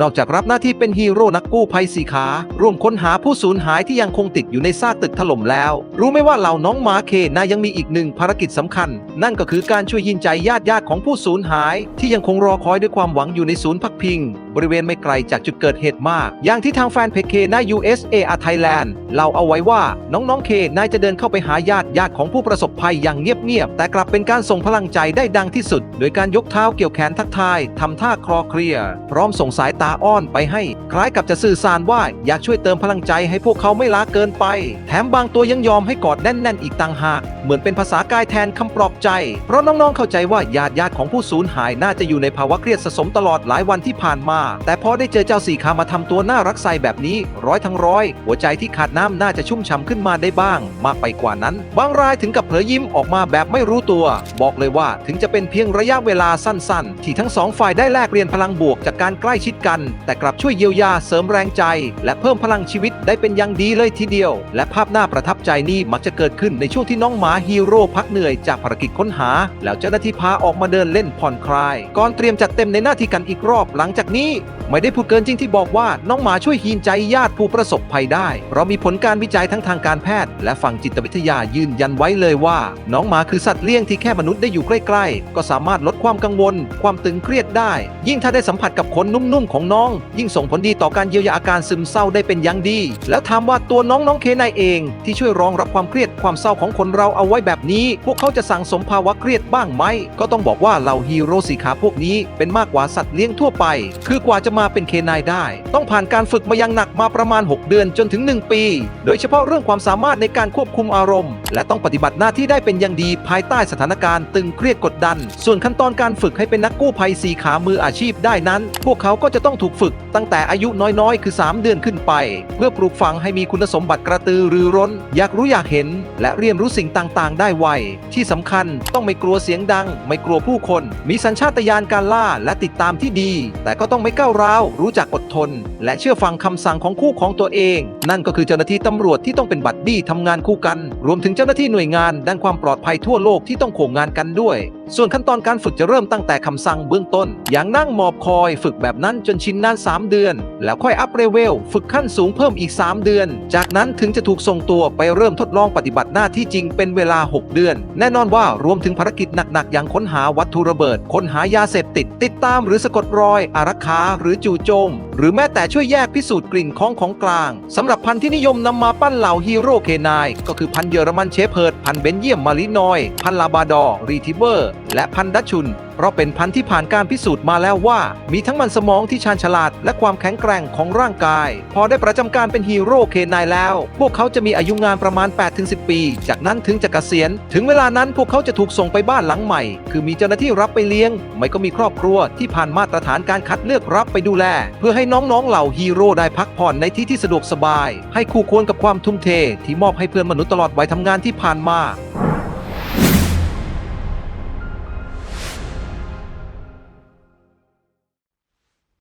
นอกจากรับหน้าที่เป็นฮีโร่นักกู้ภัยสีขา ร่วมค้นหาผู้สูญหายที่ยังคงติดอยู่ในซากตึกถล่มแล้ว รู้ไหมว่าเหล่าน้องหมาเคนายยังมีอีกหนึ่งภารกิจสำคัญ นั่นก็คือการช่วยยินใจญาติญาติของผู้สูญหาย ที่ยังคงรอคอยด้วยความหวังอยู่ในศูนย์พักพิง บริเวณไม่ไกลจากจุดเกิดเหตุมาก อย่างที่ทางแฟนเพจเคนาย USA อาไทยแลนด์เล่าเอาไว้ว่าน้องๆเคนายจะเดินเข้าไปหาญาติญาติของผู้ประสบภัยอย่างเงียบๆแต่กลับเป็นการส่งพลังใจได้ดังที่สุด โดยการยกเท้าเกี่ยวแขนทักทายทำท่าคลอเคลียพร้อมส่งสายตาอ้อนไปให้ คล้ายกับจะสื่อสารว่าอยากช่วยเติมพลังใจให้พวกเขาไม่ล้าเกินไป แถมบางตัวยังยอมให้กอดแน่นๆอีกต่างหาก เหมือนเป็นภาษากายแทนคำปลอบใจ เพราะน้องๆเข้าใจว่าญาติญาติของผู้สูญหายน่าจะอยู่ในภาวะเครียดสะสมตลอดหลายวันที่ผ่านมาแต่พอได้เจอเจ้าสีขามาทำตัวน่ารักใสแบบนี้ ร้อยทั้งร้อย หัวใจที่ขาดน้ำน่าจะชุ่มฉ่ำขึ้นมาได้บ้าง มากไปกว่านั้น บางรายถึงกับเผลอยิ้มออกมาแบบไม่รู้ตัว บอกเลยว่าถึงจะเป็นเพียงระยะเวลาสั้น ๆ ที่ทั้งสองฝ่ายได้แลกเรียนพลังบวกจากการใกล้ชิดกัน แต่กลับช่วยเยียวยาเสริมแรงใจ และเพิ่มพลังชีวิตได้เป็นอย่างดีเลยทีเดียว และภาพน่าประทับใจนี้มักจะเกิดขึ้นในช่วงที่น้องหมาฮีโร่พักเหนื่อยจากภารกิจค้นหา แล้วเจ้าหน้าที่พาออกมาเดินเล่นผ่อนคลาย ก่อนเตรียมจัดเต็มในหน้าที่กันอีกรอบหลังจากนี้ไม่ได้พูดเกินจริงที่บอกว่าน้องหมาช่วยฮีนใจญาติผู้ประสบภัยได้เรามีผลการวิจัยทั้งทางการแพทย์ และฝั่งจิตวิทยายืนยันไว้เลยว่า น้องหมาคือสัตว์เลี้ยงที่แค่มนุษย์ได้อยู่ใกล้ๆ ก็สามารถลดความกังวล ความตึงเครียดได้ ยิ่งถ้าได้สัมผัสกับขนนุ่มๆของน้อง ยิ่งส่งผลดีต่อการเยียวยาอาการซึมเศร้าได้เป็นอย่างดี แล้วถามว่าตัวน้องน้องเคนายเอง ที่ช่วยรองรับความเครียดความเศร้าของคนเราเอาไว้แบบนี้ พวกเขาจะสั่งสมภาวะเครียดบ้างไหมก็ต้องบอกว่าเหล่าฮีโร่สีขาพวกนี้เป็นมากกว่าสัตว์เลี้ยงทั่วไป คือกว่าจะมาเป็นเคนายได้ ต้องผ่านการฝึกมาย่างหนักมาประมาณ 6 เดือนจนถึง 1 ปี โดยเฉพาะเรื่องความสามารถในการควบคุมอารมณ์ และต้องปฏิบัติหน้าที่ได้เป็นอย่างดีภายใต้สถานการณ์ตึงเครียดกดดัน ส่วนขั้นตอนการฝึกให้เป็นนักกู้ภัยสีขามืออาชีพได้นั้น พวกเขาก็จะต้องถูกฝึก ตั้งแต่อายุน้อยๆ คือ 3 เดือนขึ้นไป เพื่อปลูกฝังให้มีคุณสมบัติกระตือรือร้น อยากรู้อยากเห็น และเรียนรู้สิ่งต่างๆ ได้ไวที่สำคัญต้องไม่กลัวเสียงดัง ไม่กลัวผู้คน มีสัญชาตญาณการล่าและติดตามที่ดี แต่ก็ต้องไม่ก้าวร้าว รู้จักอดทน และเชื่อฟังคำสั่งของคู่ของตัวเอง นั่นก็คือเจ้าหน้าที่ตำรวจที่ต้องเป็นบัดดี้ทำงานคู่กัน รวมถึงเจ้าหน้าที่หน่วยงานด้านความปลอดภัยทั่วโลกที่ต้องโขงงานกันด้วยส่วนขั้นตอนการฝึกจะเริ่มตั้งแต่คำสั่งเบื้องต้น อย่างนั่งหมอบคอยฝึกแบบนั้นจนชินนาน 3 เดือน แล้วค่อยอัพเรเวลฝึกขั้นสูงเพิ่มอีก 3 เดือน จากนั้นถึงจะถูกส่งตัวไปเริ่มทดลองปฏิบัติหน้าที่จริงเป็นเวลา 6 เดือน แน่นอนว่ารวมถึงภารกิจหนักๆ อย่างค้นหาวัตถุระเบิด ค้นหายาเสพติด ติดตามหรือสะกดรอย อารักขาหรือจู่โจม หรือแม้แต่ช่วยแยกพิสูจน์กลิ่นของของกลางสำหรับพันธุ์ที่นิยมนำมาปั้นเหล่าฮีโร่เคนายก็คือพันธุ์เยอรมันเชฟเพิร์ดพันธุ์เบนเยียมมาลินอย พันธุ์ลาบาดอร์รีทิเวอร์และพันธุ์ดัชชุน เพราะเป็นพันธุ์ที่ผ่านการพิสูจน์มาแล้วว่า มีทั้งมันสมองที่ชาญฉลาด และความแข็งแกร่งของร่างกาย พอได้ประจำการเป็นฮีโร่เคนายแล้ว พวกเขาจะมีอายุงานประมาณ 8-10 ปี จากนั้นถึงจะเกษียณ ถึงเวลานั้นพวกเขาจะถูกส่งไปบ้านหลังใหม่ คือมีเจ้าหน้าที่รับไปเลี้ยง ไม่ก็มีครอบครัวที่ผ่านมาตรฐานการคัดเลือกรับไปดูแล เพื่อให้น้องๆเหล่าฮีโร่ได้พักผ่อนในที่ที่สะดวกสบาย ให้คู่ควรกับความทุ่มเท ที่มอบให้เพื่อนมนุษย์ตลอดวัยทำงานที่ผ่านมา